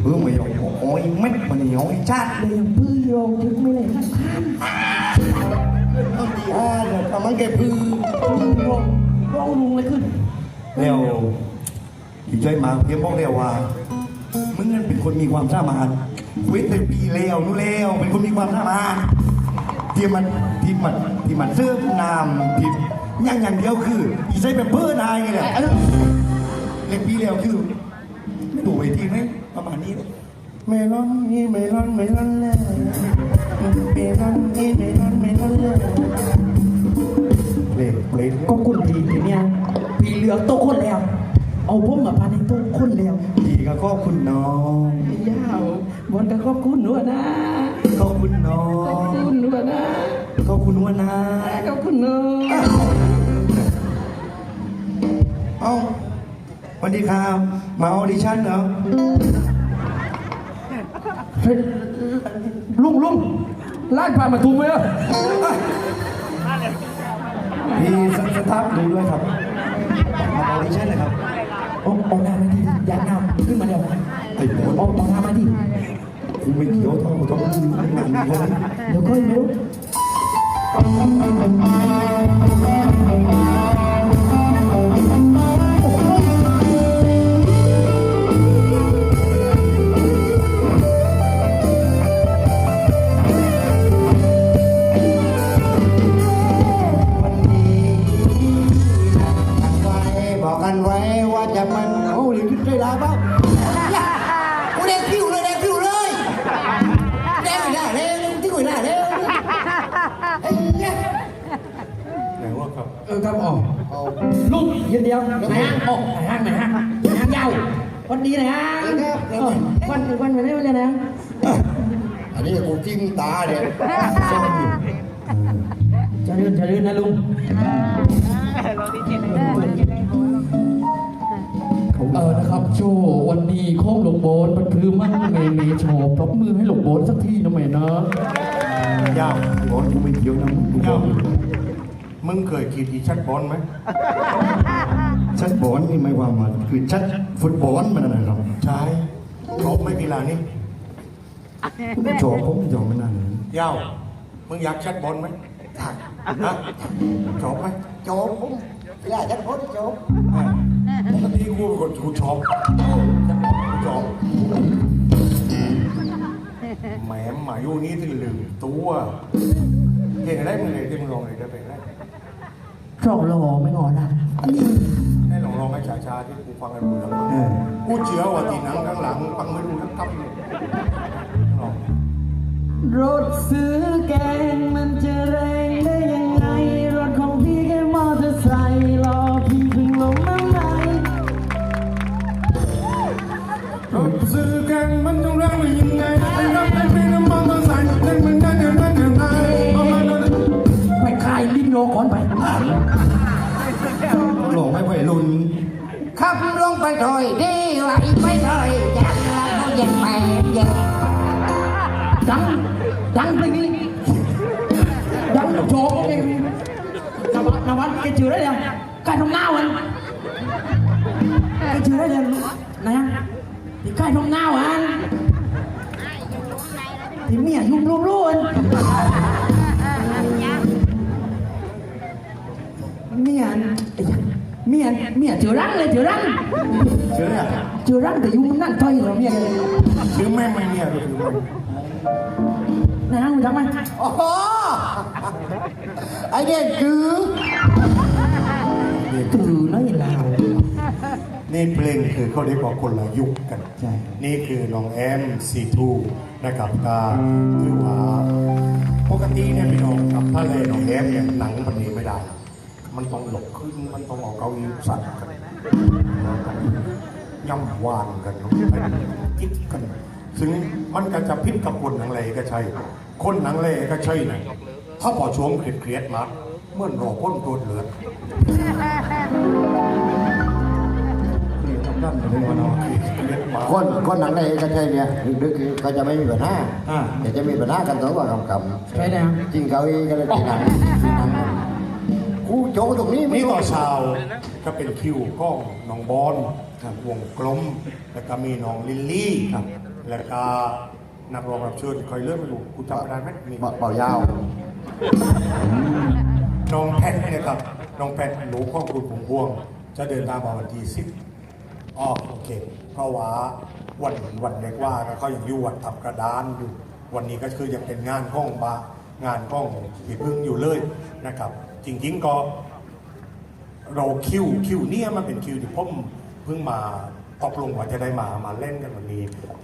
เพื่อไม่ยอมโอ้ยเม็ดมันเหนียวไอ้ชาติเลยยังพื้นโยงถึงไม่เลยข้างข้างต้องดีอ่าเดี๋ยวทำมันแกพื้นพื้นโยงร้องลุงเลยขึ้นแล้วอีกใจมาเพียงบอกแล้วว่ามึงนั่นเป็นคนมีความสามารถเว้นแต่ปีแล้วนู่นแล้วเป็นคนมีความสามารถที่มันที่มันที่มันเสื้อน้ำที่อย่างอย่างเดียวคืออีใจแบบเพื่อนายไงแหละเล็กปีแล้วคือ ไม่ดูเวทีไหมประมาณนี้เลยเมลอนนี่เมลอนเมลอนเลยเมลอนนี่เมลอนเมลอนเลยเพลงเพลงก็คุณพีทีเนี่ยพีเหลืองโตคนแล้ว เอาผมมาพาในโตคนแล้วดีก็ขอบคุณน้องยาวบนก็ขอบคุณหนูนะขอบคุณน้อขอบงคุณหนูนะขอบคุณวนาขอบคุณหนูเอ้าส วัสดีครับ มาออดิชั่นเหรอเฮ้ยลุงลุงไล่ผ่านมาถูกไหมอะพี่สสตาฟดูด้วยครับ มาออดิชั่นเลยครับโอ้โอ้หน้ามาที่ยานหน้าขึ้นมาเดี๋ยวไอ้โอ้โอ้หน้ามาที่กูไม่เกี่ยวท้องท้องมึงไม่งานนี้เลยเดี๋ยวก็ไม่รู้ ได้แล้วเปล่ากูแดงผิวเลยแดงผิวเลยแดงไม่ได้เลยที่กูไม่ได้เลยเหี้ยไหนวะครับ เออครับออเอาลูกยืนเดียวไหนฮะโอ้ไหนฮะไหนฮะไหนฮะยาววันดีไหนฮะวันวันวันนี้วันนี้นะอันนี้กูจิ้มตาเนี่ยซ่อมจะลื่นจะลื่นนะลุงเออนะครับโชว์วันนี้โค้งหลงโบนมันคือมันเมเมโชว์ปรบมือให้หลงโบนสักทีนะแม่นะยาวบอลกูไม่เกี่ยวนะกูบอกอยู่มึงเคยคิดอีชัดบอลไหมชัดบอลนี่ไม่ว่ามันคือชัดฟุตบอลมันนะครับใช่ชอบไหม่กีฬานี้ผมไม่ชอบผมไม่ชอบไม่นานเลยยาวมึงอยากชัดบอลไหมฮะชอบไหมชอบผมอยากชัดบอลชอบ ปกติกูเป็นคนกูชอบกูชอบแหมหมาอยู่นี่ถึงลืมตัวเพลงอะไรมึงเลยที่มึงลองเลยได้เพลงอะไรชอบรอไม่งอนนะให้ลองลองให้ช้าๆที่กูฟังให้รู้เรื่องเออกูเชื่อว่าทีหนังข้างหลังฟังไม่รู้ทั้งคำเลยลองรถซื้อแกงมันจะ ขับลงไปถอยดีไหวไปถอยจากเรายังไม่ยังดังดังไปนี่ดังโชว์เองนวัดนวัดแกจือได้ เลยการทำหน้าวันแกจือได้เลยนะที่การทำหน้าวันที่เมียยุ่มรุ่มรุ่นเมียเมียเมียจือรังเลยจือรังเชื่อเนี่ยจือรังแต่ยุ่มนั่งถอยเหรอเมียเลยซื้อแม่งไม่เนี่ยก็คือแม่งนะมึงทำไมโอ้โหไอเด็กคือตื่นแล้วอย่างเรานี่เพลงคือเขาเรียกว่าคนละยุคกัน ใช่ นี่คือน้องแอมซีทูนะครับตาคือว่าปกติเนี่ยพี่น้องกับถ้าเลยน้องแอมเนี่ยหนังมันนี้ไม่ได้ มันต้องหลบขึ้น มันต้องเอาเก้าอี้สั่นกันมันต้องย่ำวานกันคิดกัน ซึ่งมันก็จะพิษกับคนหนังเลก็ใช่ คนหนังเลก็ใช่นะถ้าพอช่วงเครียดๆมาเมื่อนรอพ้นตัวเหลือดเรียนทำด้านอะไรวะเนาะเครียดมาคนคนหนังในก็ใช่เนี่ยดึกๆก็จะไม่มีปัญหาอ่าแต่จะมีปัญหากันตัวว่ากำกใช่แล้วำจริงเขาเองก็เลยตีหนังตีหนัง กูโจตรงนี้ไม่นี่รู้ต่อชาวก็เป็นคิวกล้องน้องบอลวงกลม แล้วก็มีน้องลิลลี่ครับแล้วก็นักร้องรับเชิญคอยเลื่อนไปดูกูจำไม่ได้ไหมมีเบาเบายาว น้องแพทเนี่ยครับ น้องแพทหนูของคุณผงพวง จะเดินทางมาวันที่สิบอ๋อโอเคเพราะว่าวันวันเล็กว่าเขายังอยู่วัดทับกระดานอยู่ วันนี้ก็คือยังเป็นงานข้องบา งานข้องผีพึ่งอยู่เลยนะครับจริงๆก็เราคิวคิวเนี่ยมันเป็นคิวที่ผมเพิ่งมาตกลงว่าจะได้มามาเล่นกันวันนี้